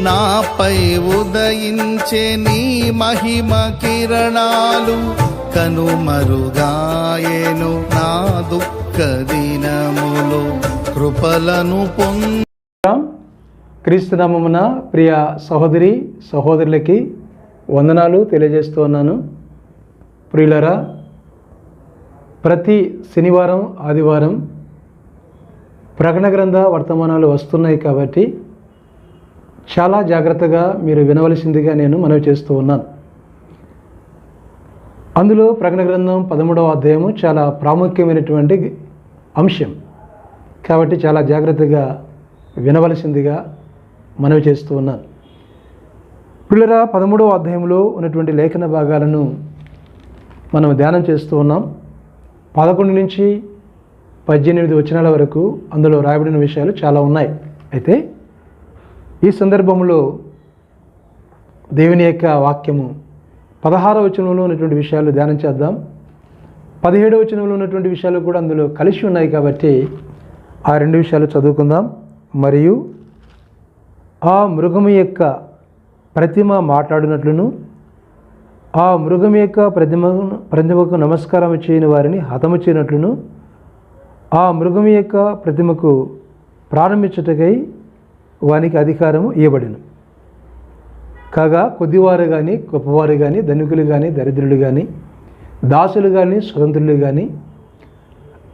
నాపై ఉదయించే నీ మహిమ కిరణాలు కనుమరుగాయేను నా దుఃఖ దినములు. కృపలను పొంద క్రీస్తునామమున ప్రియ సహోదరి సహోదరులకి వందనాలు తెలియజేస్తూ ఉన్నాను. ప్రియులరా ప్రతి శనివారం ఆదివారం ప్రకటన గ్రంథ వర్తమానాలు వస్తున్నాయి కాబట్టి చాలా జాగ్రత్తగా మీరు వినవలసిందిగా నేను మనవి చేస్తూ ఉన్నాను. అందులో ప్రకటన గ్రంథం పదమూడవ అధ్యాయము చాలా ప్రాముఖ్యమైనటువంటి అంశం. కాబట్టి చాలా జాగ్రత్తగా వినవలసిందిగా మనవి చేస్తూ ఉన్నాను. పిల్లరా పదమూడవ అధ్యాయంలో ఉన్నటువంటి లేఖన భాగాలను మనం ధ్యానం చేస్తూ ఉన్నాం. పదకొండు నుంచి పద్దెనిమిది వచనాల వరకు అందులో రాయబడిన విషయాలు చాలా ఉన్నాయి. అయితే ఈ సందర్భంలో దేవుని యొక్క వాక్యము పదహార వచనంలో ఉన్నటువంటి విషయాలు ధ్యానం చేద్దాం. పదిహేడవ వచనంలో ఉన్నటువంటి విషయాలు కూడా అందులో కలిసి ఉన్నాయి కాబట్టి ఆ రెండు విషయాలు చదువుకుందాం. మరియు ఆ మృగము యొక్క ప్రతిమ మాట్లాడినట్లును ఆ మృగం యొక్క ప్రతిమ ప్రతిమకు నమస్కారం చేయని వారిని హతము చేయనట్లును ఆ మృగం యొక్క ప్రతిమకు ప్రారంభించుటకై వానికి అధికారం ఇవ్వబడిను కాగా కొద్దివారు కానీ గొప్పవారు కానీ ధనికులు కానీ దరిద్రులు కానీ దాసులు కానీ స్వతంత్రులు కానీ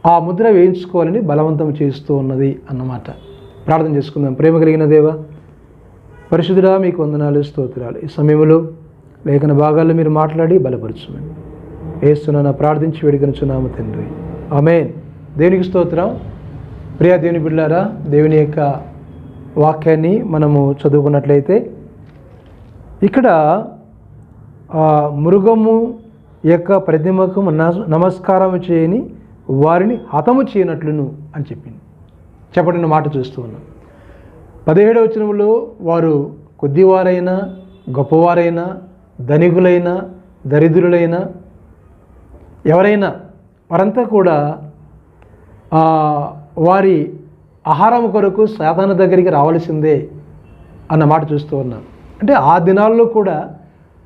ఆ ముద్ర వేయించుకోవాలని బలవంతం చేస్తూ ఉన్నది అన్నమాట. ప్రార్థన చేసుకుందాం. ప్రేమ కలిగిన దేవ పరిశుద్ధుడా మీకు వందనాలు స్తోత్రాలు. ఈ సమయంలో లేఖన భాగాల్లో మీరు మాట్లాడి బలపరచుమని వేస్తున్నా ప్రార్థించి వేడుకనుచున్నాము తండ్రి. ఆమె దేవునికి స్తోత్రం. ప్రియా దేవుని బిడ్డారా దేవుని యొక్క వాక్యాన్ని మనము చదువుకున్నట్లయితే ఇక్కడ మృగము యొక్క ప్రతిమకు నమస్కారం చేయని వారిని హతము చేయనట్లును అని చెప్పింది. చెప్పడిన మాట చూస్తూ ఉన్నాం. పదిహేడవ వచనంలో వారు కొద్దివారైనా గొప్పవారైనా ధనికులైనా దరిద్రులైనా ఎవరైనా వారంతా కూడా వారి ఆహారం కొరకు సాధారణ దగ్గరికి రావాల్సిందే అన్న మాట చూస్తూ ఉన్నాం అంటే ఆ దినాల్లో కూడా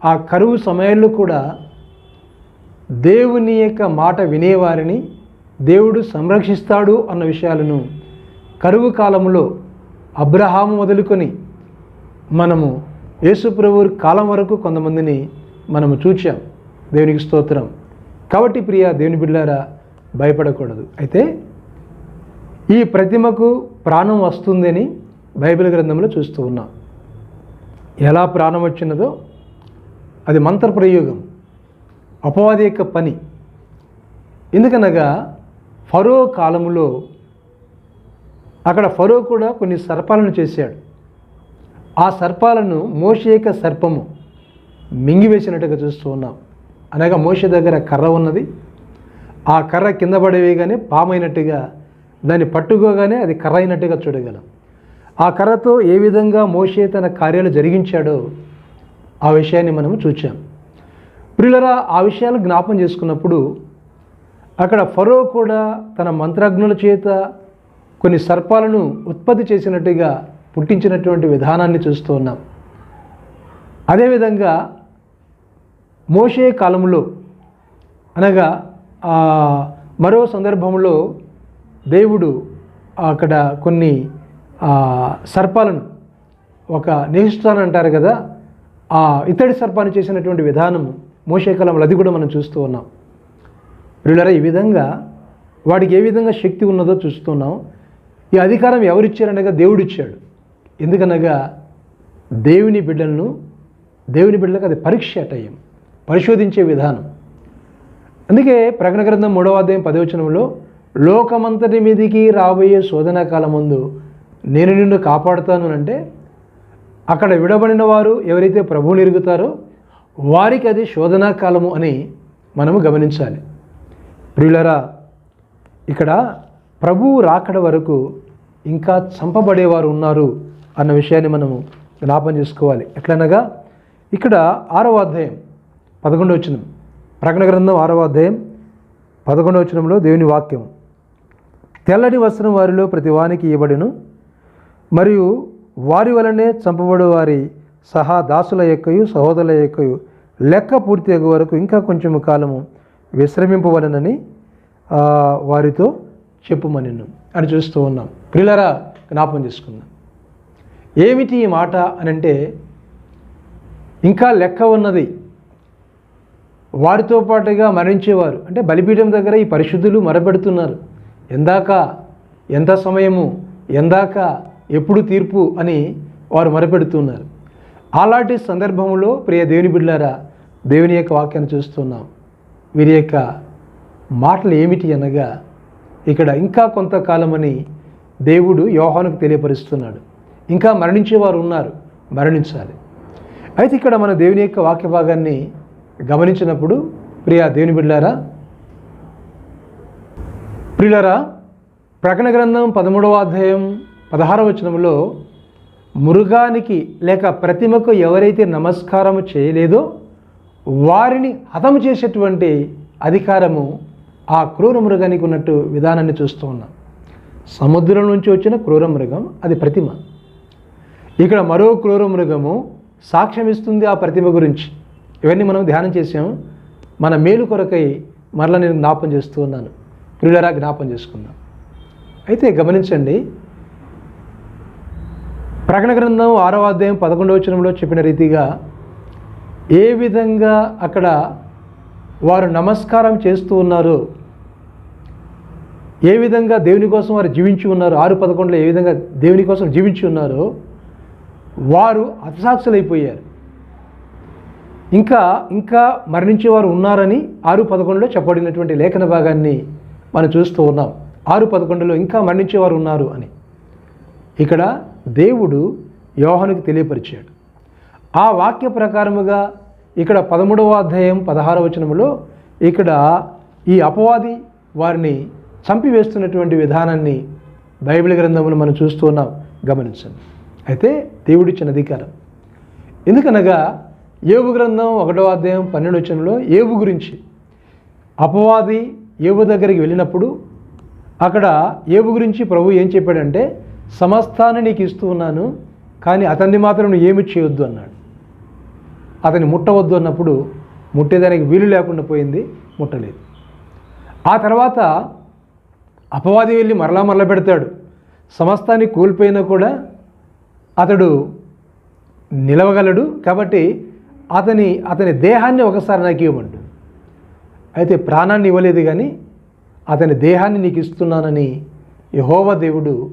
ఆ కరువు సమయంలో కూడా దేవుని యొక్క మాట వినేవారిని దేవుడు సంరక్షిస్తాడు అన్న విషయాలను కరువు కాలంలో అబ్రహాము మొదలుకొని మనము యేసుప్రభు కాలం వరకు కొంతమందిని మనము చూచాం. దేవునికి స్తోత్రం. కాబట్టి ప్రియ దేవుని బిడ్డారా భయపడకూడదు. అయితే ఈ ప్రతిమకు ప్రాణం వస్తుందని బైబిల్ గ్రంథంలో చూస్తూ ఉన్నాం. ఎలా ప్రాణం వచ్చినదో అది మంత్రప్రయోగం అపవాది యొక్క పని. ఎందుకనగా ఫరో కాలంలో అక్కడ ఫరో కూడా కొన్ని సర్పాలను చేశాడు. ఆ సర్పాలను మోషేక యొక్క సర్పము మింగివేసినట్టుగా చూస్తూ ఉన్నాం. అనగా మోష దగ్గర కర్ర ఉన్నది. ఆ కర్ర కింద పడేవేగానే పామైనట్టుగా దాన్ని పట్టుకోగానే అది కర్ర అయినట్టుగా చూడగలం. ఆ కర్రతో ఏ విధంగా మోషే తన కార్యాలు జరిగించాడో ఆ విషయాన్ని మనము చూచాం. ప్రియులరా ఆ విషయాలు జ్ఞాపం చేసుకున్నప్పుడు అక్కడ ఫరో కూడా తన మంత్రజ్ఞుల చేత కొన్ని సర్పాలను ఉత్పత్తి చేసినట్టుగా పుట్టించినటువంటి విధానాన్ని చూస్తూ ఉన్నాం. అదేవిధంగా మోషే కాలంలో అనగా మరో సందర్భంలో దేవుడు అక్కడ కొన్ని సర్పాలను ఒక నిహిష్టాన్ అంటారు కదా ఆ ఇతడి సర్పాన్ని చేసినటువంటి విధానం మోసేకాలంలో అది కూడా మనం చూస్తూ ఉన్నాం. ప్రియులరా ఈ విధంగా వాడికి ఏ విధంగా శక్తి ఉన్నదో చూస్తున్నాం ఈ అధికారం ఎవరిచ్చారనగా దేవుడు ఇచ్చాడు ఎందుకనగా దేవుని బిడ్డలను దేవుని బిడ్డలకు అది పరీక్ష టైం పరిశోధించే విధానం. అందుకే ప్రకటన గ్రంథం మూడవ అధ్యాయం పదవచనంలో లోకమంతటి మీదికి రాబోయే శోధన కాలం నేను నిన్ను కాపాడుతాను అంటే అక్కడ విడబడిన వారు ఎవరైతే ప్రభువుని ఎరుగుతారో వారికి అది శోధనా కాలము అని మనము గమనించాలి. ప్రియులరా ఇక్కడ ప్రభువు రాకడ వరకు ఇంకా చంపబడేవారు ఉన్నారు అన్న విషయాన్ని మనము జ్ఞాపం చేసుకోవాలి. ఎట్లనగా ఇక్కడ ఆరవ అధ్యాయం పదకొండవ వచనం ప్రకటన గ్రంథం ఆరవ అధ్యాయం పదకొండవ వచనంలో దేవుని వాక్యం. తెల్లని వస్త్రం వారిలో ప్రతివానికి ఇవ్వబడును. మరియు వారి వలనే చంపబడు వారి సహా దాసుల యొక్కయు సహోదరుల యొక్కయు లెక్క పూర్తి అయ్యే వరకు ఇంకా కొంచెం కాలము విశ్రమింపవలనని వారితో చెప్పుమనిను అని చూస్తూ ఉన్నాం. ప్రిలరా జ్ఞాపం చేసుకుందాం. ఏమిటి ఈ మాట అని అంటే ఇంకా లెక్క ఉన్నది. వారితో పాటుగా మరణించేవారు అంటే బలిపీఠం దగ్గర ఈ పరిశుద్ధులు మరబెడుతున్నారు ఎందాక ఎంత సమయము ఎందాక ఎప్పుడు తీర్పు అని వారు మరపెడుతున్నారు. అలాంటి సందర్భంలో ప్రియ దేవుని బిడ్డారా దేవుని యొక్క వాక్యాన్ని చూస్తున్నాం. వీరి యొక్క మాటలు ఏమిటి అనగా ఇక్కడ ఇంకా కొంతకాలమని దేవుడు యోహానుకు తెలియపరుస్తున్నాడు. ఇంకా మరణించేవారు ఉన్నారు మరణించాలి. అయితే ఇక్కడ మన దేవుని యొక్క వాక్య భాగాన్ని గమనించినప్పుడు ప్రియ దేవుని బిడ్డారా ప్రిలరా ప్రకటన గ్రంథం పదమూడవ అధ్యాయం పదహారవ వచనంలో మృగానికి లేక ప్రతిమకు ఎవరైతే నమస్కారము చేయలేదో వారిని హతము చేసేటువంటి అధికారము ఆ క్రూర మృగానికి ఉన్నట్టు విధానాన్ని చూస్తూ ఉన్నాం. సముద్రం నుంచి వచ్చిన క్రూర మృగం అది ప్రతిమ. ఇక్కడ మరో క్రూర మృగము సాక్ష్యం ఇస్తుంది ఆ ప్రతిమ గురించి. ఇవన్నీ మనం ధ్యానం చేసాం మన మేలు కొరకై మరలా నేను జ్ఞాపం చేస్తూ ఉన్నాను. ప్రియులరా జ్ఞాపం చేసుకుందాం. అయితే గమనించండి ప్రకటన గ్రంథం ఆరవ అధ్యాయం పదకొండవ వచనంలో చెప్పిన రీతిగా ఏ విధంగా అక్కడ వారు నమస్కారం చేస్తూ ఉన్నారు ఏ విధంగా దేవుని కోసం వారు జీవించి ఉన్నారు ఆరు పదకొండులో ఏ విధంగా దేవుని కోసం జీవించి ఉన్నారో వారు అతసాక్షులైపోయారు ఇంకా ఇంకా మరణించేవారు ఉన్నారని ఆరు పదకొండులో చెప్పబడినటువంటి లేఖన భాగాన్ని మనం చూస్తూ ఉన్నాం. ఆరు పదకొండులో ఇంకా మరణించేవారు ఉన్నారు అని. ఇక్కడ దేవుడు యోహనుకు తెలియపరిచాడు. ఆ వాక్య ప్రకారముగా ఇక్కడ పదమూడవ అధ్యాయం పదహార వచనంలో ఇక్కడ ఈ అపవాది వారిని చంపివేస్తున్నటువంటి విధానాన్ని బైబిల్ గ్రంథంలో మనం చూస్తూ ఉన్నాం. గమనించండి. అయితే దేవుడిచ్చిన అధికారం. ఎందుకనగా ఏవు గ్రంథం ఒకటో అధ్యాయం పన్నెండు వచనంలో ఏవు గురించి అపవాది ఏబు దగ్గరికి వెళ్ళినప్పుడు అక్కడ ఏబు గురించి ప్రభు ఏం చెప్పాడంటే సమస్తాన్ని నీకు ఇస్తూ ఉన్నాను కానీ అతన్ని మాత్రం నువ్వు ఏమి చేయొద్దు అన్నాడు. అతన్ని ముట్టవద్దు అన్నప్పుడు ముట్టేదానికి వీలు లేకుండా పోయింది ముట్టలేదు. ఆ తర్వాత అపవాది వెళ్ళి మరలా మరల పెడతాడు. సమస్తాన్ని కోల్పోయినా కూడా అతడు నిలవగలడు కాబట్టి అతని అతని దేహాన్ని ఒకసారి నాకు ఇవ్వమంటు. అయితే ప్రాణాన్ని ఇవ్వలేదు కానీ అతని దేహాన్ని నీకు ఇస్తున్నానని యహోవ దేవుడు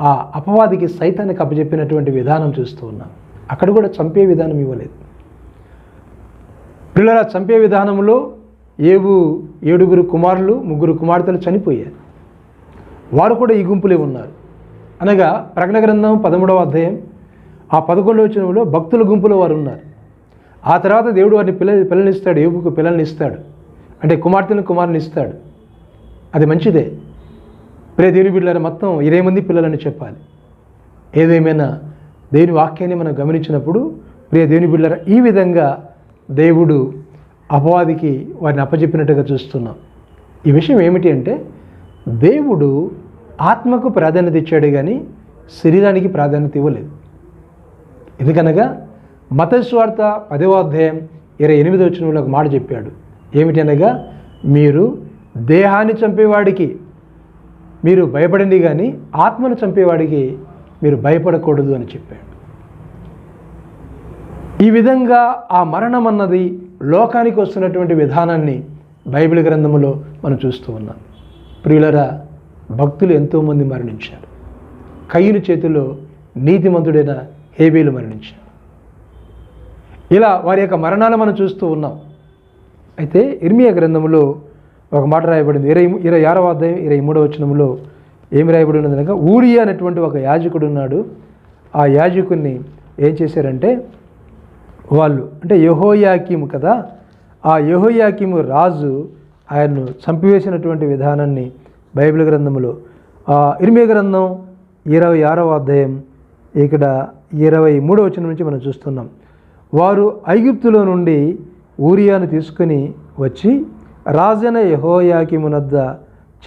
ఆ అపవాదికి సైతానికి అప్పచెప్పినటువంటి విధానం చూస్తూ ఉన్నాం అక్కడ కూడా చంపే విధానం ఇవ్వలేదు. పిల్లల చంపే విధానంలో ఏవు ఏడుగురు కుమారులు ముగ్గురు కుమార్తెలు చనిపోయారు. వారు కూడా ఈ గుంపులే ఉన్నారు. అనగా ప్రకటన గ్రంథం పదమూడవ అధ్యాయం ఆ పదకొండవ వచనంలో భక్తుల గుంపులో వారు ఉన్నారు. ఆ తర్వాత దేవుడు వారిని పిల్ల పిల్లనిస్తాడు ఏబుకు పిల్లల్ని ఇస్తాడు అంటే కుమార్తెను కుమారుని ఇస్తాడు. అది మంచిదే. ప్రే దేవుని బిడ్డలని మొత్తం ఇరవై మంది పిల్లలని చెప్పాలి. ఏదేమైనా దేవుని వాక్యాన్ని మనం గమనించినప్పుడు ప్రియ దేవుని బిడ్డలారా ఈ విధంగా దేవుడు అపవాదికి వారిని అప్పచెప్పినట్టుగా చూస్తున్నాం. ఈ విషయం ఏమిటి అంటే దేవుడు ఆత్మకు ప్రాధాన్యత ఇచ్చాడు కానీ శరీరానికి ప్రాధాన్యత ఇవ్వలేదు. ఎందుకనగా మతస్వార్త పదవ అధ్యాయం ఇరవై ఎనిమిది వచ్చిన ఒక మాట చెప్పాడు. ఏమిటి అనగా మీరు దేహాన్ని చంపేవాడికి మీరు భయపడండి కానీ ఆత్మను చంపేవాడికి మీరు భయపడకూడదు అని చెప్పాడు. ఈ విధంగా ఆ మరణం అన్నది లోకానికి వస్తున్నటువంటి విధానాన్ని బైబిల్ గ్రంథములో మనం చూస్తూ ఉన్నాం. ప్రియులరా భక్తులు ఎంతోమంది మరణించారు. కయ్యుని చేతిలో నీతిమంతుడైన హేబేలు మరణించారు ఇలా వారి యొక్క మరణాలు మనం చూస్తూ ఉన్నాం. అయితే ఇర్మియా గ్రంథంలో ఒక మాట రాయబడింది. ఇరవై ఇరవై ఆరవ అధ్యాయం ఇరవై మూడవ వచనంలో ఏమి రాయబడి ఉన్నది అనగా ఊరియా అనేటువంటి ఒక యాజకుడు ఉన్నాడు. ఆ యాజకుడిని ఏం చేశారంటే వాళ్ళు అంటే యహోయాకిము కదా ఆ యహోయాకిము రాజు ఆయన్ను చంపివేసినటువంటి విధానాన్ని బైబిల్ గ్రంథంలో ఆ ఇర్మియా గ్రంథం ఇరవై ఆరవ అధ్యాయం ఇక్కడ ఇరవై మూడవ వచనం నుంచి మనం చూస్తున్నాం. వారు ఐగుప్తులో నుండి ఊరియాను తీసుకుని వచ్చి రాజన యహోయాకిమునద్ద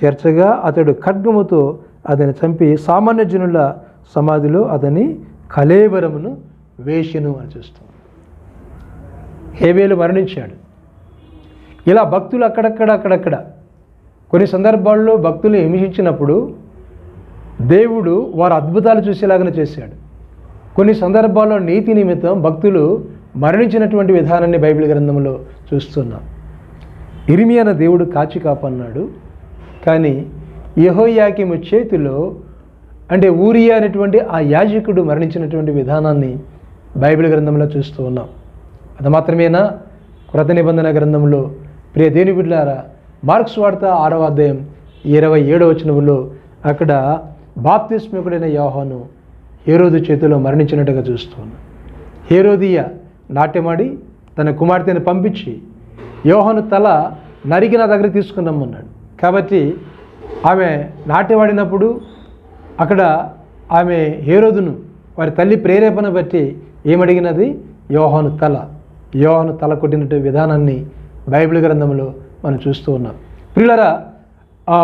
చేర్చగా అతడు ఖడ్గముతో అతని చంపి సామాన్య జనుల సమాధిలో అతని కలేబరమును వేషను అని చూస్తాం. హేవేలు మరణించాడు. ఇలా భక్తులు అక్కడక్కడ అక్కడక్కడ. కొన్ని సందర్భాల్లో భక్తులు హింసించినప్పుడు దేవుడు వారు అద్భుతాలు చూసేలాగానే చేశాడు. కొన్ని సందర్భాల్లో నీతి నిమిత్తం భక్తులు మరణించినటువంటి విధానాన్ని బైబిల్ గ్రంథంలో చూస్తున్నాం. ఇరిమి అన్న దేవుడు కాచి కాపన్నాడు. కానీ యెహోయాకీము చేతిలో అంటే ఊరియా అనేటువంటి ఆ యాజకుడు మరణించినటువంటి విధానాన్ని బైబిల్ గ్రంథంలో చూస్తూ ఉన్నాం. అది మాత్రమేనా? క్రత నిబంధన గ్రంథంలో ప్రియ దేని బిడ్డారా మార్క్స్ వార్త ఆరవ అధ్యాయం ఇరవై ఏడవ వచనంలో అక్కడ బాప్తిస్మికుడైన యోహాను హేరోదు చేతిలో మరణించినట్టుగా చూస్తూ ఉన్నాం. హేరోదియ నాట్యమాడి తన కుమార్తెను పంపించి యోహను తల నరికి నా దగ్గర తీసుకున్నామన్నాడు కాబట్టి ఆమె నాట్యమాడినప్పుడు అక్కడ ఆమె హేరోదును వారి తల్లి ప్రేరేపణ బట్టి ఏమడిగినది? యోహాను తల. యోహాను తల కొట్టినట్టు విధానాన్ని బైబిల్ గ్రంథంలో మనం చూస్తూ ఉన్నాం. ప్రియులరా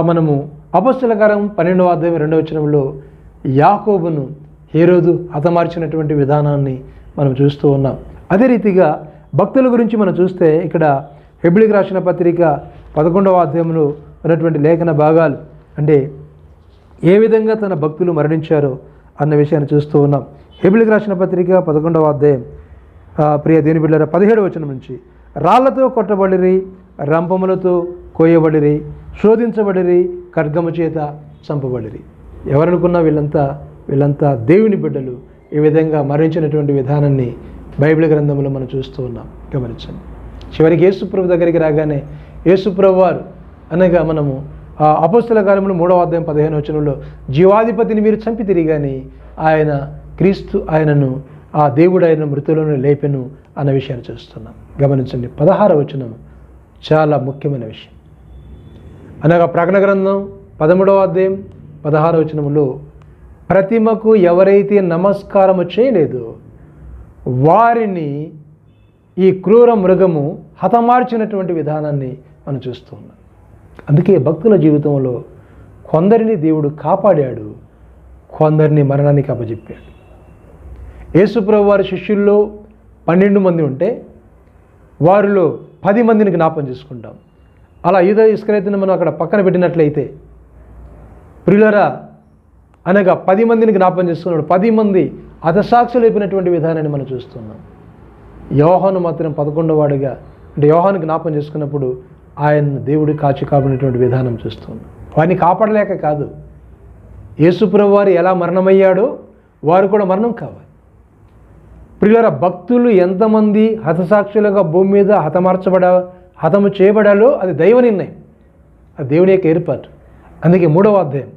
మనము అపస్తులకారం పన్నెండవ అధ్యాయం రెండవ వచనంలో యాకోబును హేరోదు హతమార్చినటువంటి విధానాన్ని మనం చూస్తూ ఉన్నాం. అదే రీతిగా భక్తుల గురించి మనం చూస్తే ఇక్కడ హెబ్లికి రాసిన పత్రిక పదకొండవ అధ్యాయంలో ఉన్నటువంటి లేఖన భాగాలు. అంటే ఏ విధంగా తన భక్తులు మరణించారో అన్న విషయాన్ని చూస్తూ ఉన్నాం. హెబిలికి రాసిన పత్రిక పదకొండవ అధ్యాయం. ప్రియ దేని బిడ్డల పదిహేడు వచనం నుంచి. రాళ్ళతో కొట్టబడిరి రంపములతో కోయబడిరి శోధించబడిరి ఖడ్గము చేత చంపబడిరి. ఎవరనుకున్నా వీళ్ళంతా వీళ్ళంతా దేవుని బిడ్డలు. ఈ విధంగా మరణించినటువంటి విధానాన్ని బైబిల్ గ్రంథంలో మనం చూస్తూ ఉన్నాం. గమనించండి. చివరికి యేసుప్రభు దగ్గరికి రాగానే యేసుప్రభు వారు అనగా మనము ఆ అపస్తుల కాలంలో మూడవ అధ్యాయం పదిహేను వచనంలో జీవాధిపతిని మీరు చంపి తిరిగాని ఆయన క్రీస్తు ఆయనను ఆ దేవుడు ఆయన మృతులను లేపెను అన్న విషయాన్ని చూస్తున్నాం. గమనించండి. పదహార వచనం చాలా ముఖ్యమైన విషయం. అనగా ప్రకటన గ్రంథం పదమూడవ అధ్యాయం పదహార వచనంలో ప్రతిమకు ఎవరైతే నమస్కారము చేయలేదో వారిని ఈ క్రూర మృగము హతమార్చినటువంటి విధానాన్ని మనం చూస్తూ ఉన్నాం. అందుకే భక్తుల జీవితంలో కొందరిని దేవుడు కాపాడాడు కొందరిని మరణానికి అప్పజెప్పాడు. యేసుప్రభు వారి శిష్యుల్లో పన్నెండు మంది ఉంటే వారిలో పది మందిని జ్ఞాపం చేసుకుంటాం. అలా యూద ఇస్కరైతుని మనం అక్కడ పక్కన పెట్టినట్లయితే ప్రియులరా అనగా పది మందిని జ్ఞాపం చేసుకున్నాడు. పది మంది అతసాక్షులు అయిపోయినటువంటి విధానాన్ని మనం చూస్తున్నాం. యోహాను మాత్రం పదకొండవాడిగా అంటే యోహాను జ్ఞాపం చేసుకున్నప్పుడు ఆయన దేవుడు కాచి కాపాడినటువంటి విధానం చూస్తున్నాం. వారిని కాపాడలేక కాదు. యేసుప్రభు వారు ఎలా మరణమయ్యాడో వారు కూడా మరణం కావాలి. ప్రియుల భక్తులు ఎంతమంది హతసాక్షులుగా భూమి మీద హతమార్చబడ హతము చేయబడాలో అది దైవ నిర్ణయం. అది దేవుని యొక్క ఏర్పాటు. అందుకే మూడవ అధ్యాయం.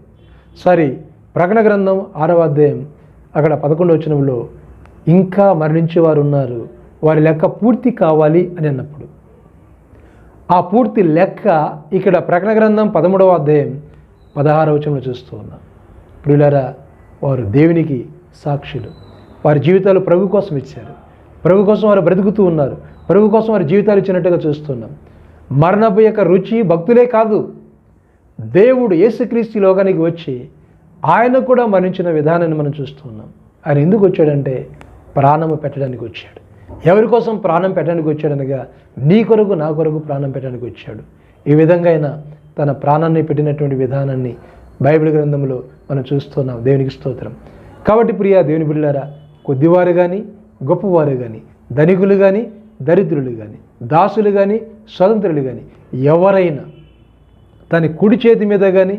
సారీ ప్రకటన గ్రంథం ఆరవ అధ్యాయం. అక్కడ పదకొండవ వచనంలో ఇంకా మరణించేవారు ఉన్నారు. వారి లెక్క పూర్తి కావాలి అని అన్నప్పుడు. ఆ పూర్తి లెక్క ఇక్కడ ప్రకటన గ్రంథం పదమూడవ అధ్యాయం పదహారవ వచనంలో చూస్తూ ఉన్నాం. ప్రియులారా వారు దేవునికి సాక్షులు. వారి జీవితాలు ప్రభు కోసం ఇచ్చారు. ప్రభు కోసం వారు బ్రతుకుతూ ఉన్నారు. ప్రభు కోసం వారి జీవితాలు ఇచ్చినట్టుగా చూస్తున్నాం మరణపు యొక్క రుచి భక్తులే కాదు. దేవుడు యేసుక్రీస్తు లోకానికి వచ్చి ఆయన కూడా మరణించిన విధానాన్ని మనం చూస్తున్నాం ఆయన ఎందుకు వచ్చాడంటే ప్రాణము పెట్టడానికి వచ్చాడు. ఎవరి కోసం ప్రాణం పెట్టడానికి వచ్చాడనగా నీ కొరకు నా కొరకు ప్రాణం పెట్టడానికి వచ్చాడు. ఈ విధంగా ఆయన తన ప్రాణాన్ని పెట్టినటువంటి విధానాన్ని బైబిల్ గ్రంథంలో మనం చూస్తున్నాం దేవునికి స్తోత్రం. కాబట్టి ప్రియా దేవుని బిళ్ళారా కొద్దివారు కానీ గొప్పవారు కానీ ధనికులు కానీ దరిద్రులు కానీ దాసులు కానీ స్వతంత్రులు కానీ ఎవరైనా తన కుడి చేతి మీద కానీ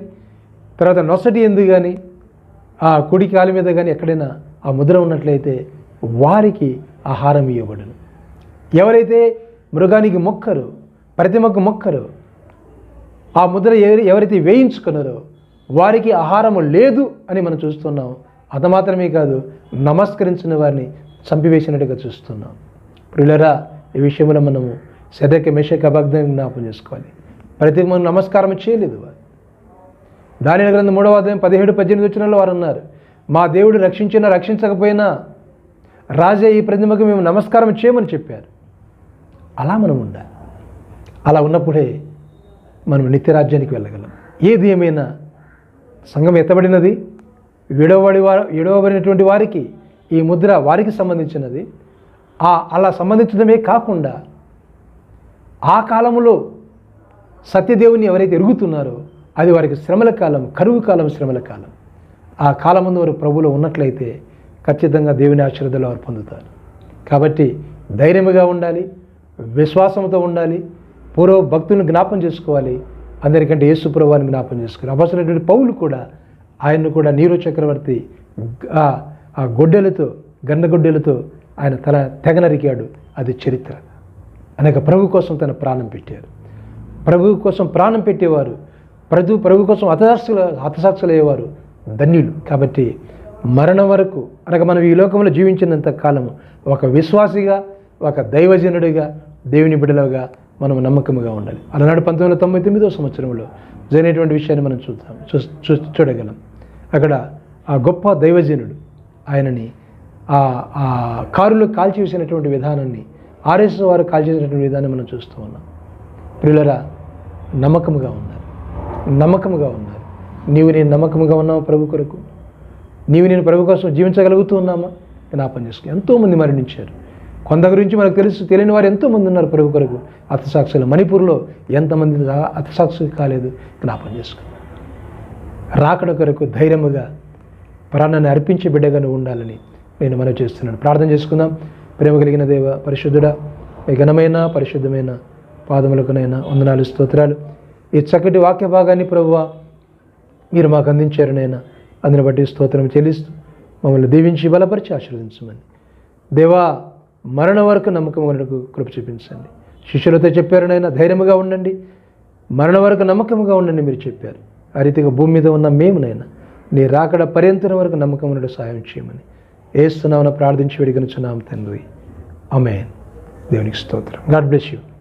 తర్వాత నొసటి ఎందు కానీ ఆ కుడి కాలు మీద కానీ ఎక్కడైనా ఆ ముద్ర ఉన్నట్లయితే వారికి ఆహారం ఇవ్వబడును ఎవరైతే మృగానికి మొక్కరు ప్రతిమకు మొక్కరు ఆ ముద్ర ఎవరి ఎవరైతే వేయించుకున్నారో వారికి ఆహారము లేదు అని మనం చూస్తున్నాం. అది మాత్రమే కాదు నమస్కరించిన వారిని చంపివేసినట్టుగా చూస్తున్నాం. ప్రియులరా ఈ విషయంలో మనము సెదక మేషక అభగ్నం జ్ఞాపం చేసుకోవాలి. ప్రతి మనం నమస్కారం చేయలేదు వారు. దాని గ్రంథం మూడవ అధ్యాయం పదిహేడు పద్దెనిమిది వచ్చిన వారు అన్నారు మా దేవుడు రక్షించినా రక్షించకపోయినా రాజే ఈ ప్రతిమకు మేము నమస్కారం చేయమని చెప్పారు. అలా మనం ఉండాలి. అలా ఉన్నప్పుడే మనం నిత్యరాజ్యానికి వెళ్ళగలం. ఏది ఏమైనా సంఘం ఎత్తబడినది విడవబడి వారు విడవబడినటువంటి వారికి ఈ ముద్ర వారికి సంబంధించినది. ఆ అలా సంబంధించడమే కాకుండా ఆ కాలంలో సత్యదేవుని ఎవరైతే ఎరుగుతున్నారో అది వారికి శ్రమల కాలం కరువు కాలం శ్రమల కాలం. ఆ కాలం ముందు వారు ప్రభులో ఉన్నట్లయితే ఖచ్చితంగా దేవుని ఆశీర్వాదాలు వారు పొందుతారు. కాబట్టి ధైర్యముగా ఉండాలి విశ్వాసంతో ఉండాలి పూర్వ భక్తులను జ్ఞాపం చేసుకోవాలి అందరికంటే యేసు ప్రభువాన్ని జ్ఞాపం చేసుకోవాలి. అవసరమైనటువంటి పౌలు కూడా ఆయన్ను కూడా నీరు చక్రవర్తి ఆ గొడ్డెలతో గండగొడ్డెలతో ఆయన తల తెగ నరికాడు అది చరిత్ర. అనేక ప్రభు కోసం తన ప్రాణం పెట్టారు. ప్రభు కోసం ప్రాణం పెట్టేవారు. ప్రభు ప్రభు కోసం హతసాక్షులు హతసాక్షులయ్యేవారు ధన్యులు. కాబట్టి మరణం వరకు అనగా మనం ఈ లోకంలో జీవించినంత కాలము ఒక విశ్వాసిగా ఒక దైవజనుడిగా దేవుని బిడ్డలుగా మనం నమ్మకముగా ఉండాలి. అలనాడు పంతొమ్మిది వందల తొంభై తొమ్మిదో సంవత్సరంలో జరిగినటువంటి విషయాన్ని మనం చూద్దాం. చూ చూ చూడగలం. అక్కడ ఆ గొప్ప దైవజనుడు ఆయనని ఆ ఆ కారులో కాల్చివేసినటువంటి విధానాన్ని ఆర్ఎస్ వారు కాల్చేసినటువంటి విధానం మనం చూస్తూ ఉన్నాం. ప్రియులరా నమ్మకముగా ఉన్నారు నమ్మకముగా ఉన్నారు. నీవు నేను నమ్మకముగా ఉన్నావా ప్రభు కొరకు? నీవు నేను ప్రభు కోసం జీవించగలుగుతూ ఉన్నామా? జ్ఞాపం చేసుకో ఎంతోమంది మరణించారు. కొంత గురించి మనకు తెలుసు తెలియని వారు ఎంతోమంది ఉన్నారు ప్రభు కొరకు. అతసాక్షులు మణిపూర్లో ఎంతమంది అతసాక్షులు కాలేదు. జ్ఞాపం చేసుకుని. రాకడ కొరకు ధైర్యముగా ప్రాణాన్ని అర్పించే బిడ్డగా ఉండాలని నేను మనవి చేస్తున్నాను. ప్రార్థన చేసుకుందాం. ప్రేమ కలిగిన దేవ పరిశుద్ధుడా మీ ఘనమైన పరిశుద్ధమైన పాదములకునైనా వందనాలు స్తోత్రాలు. ఈ చక్కటి వాక్య భాగాన్ని ప్రభువ మీరు మాకు అందించారు నైనా అందుని బట్టి స్తోత్రం చెల్లిస్తూ మమ్మల్ని దీవించి బలపరిచి ఆశీర్వదించమని. దేవా మరణ వరకు నమ్మకం మనకు కృప చూపించండి. శిష్యులతో చెప్పారు నైనా ధైర్యముగా ఉండండి. మరణ వరకు నమ్మకంగా ఉండండి మీరు చెప్పారు. ఆ రీతిగా భూమి మీద ఉన్న మేమునైనా నీ రాకడ పర్యంతరం వరకు నమ్మకం ఉన్నట్టు సాయం చేయమని. ఏస్తున్నామని ప్రార్థించి వెడిగనుచున్నాం తండ్రి. అమేన్ దేవునికి స్తోత్రం. God bless you.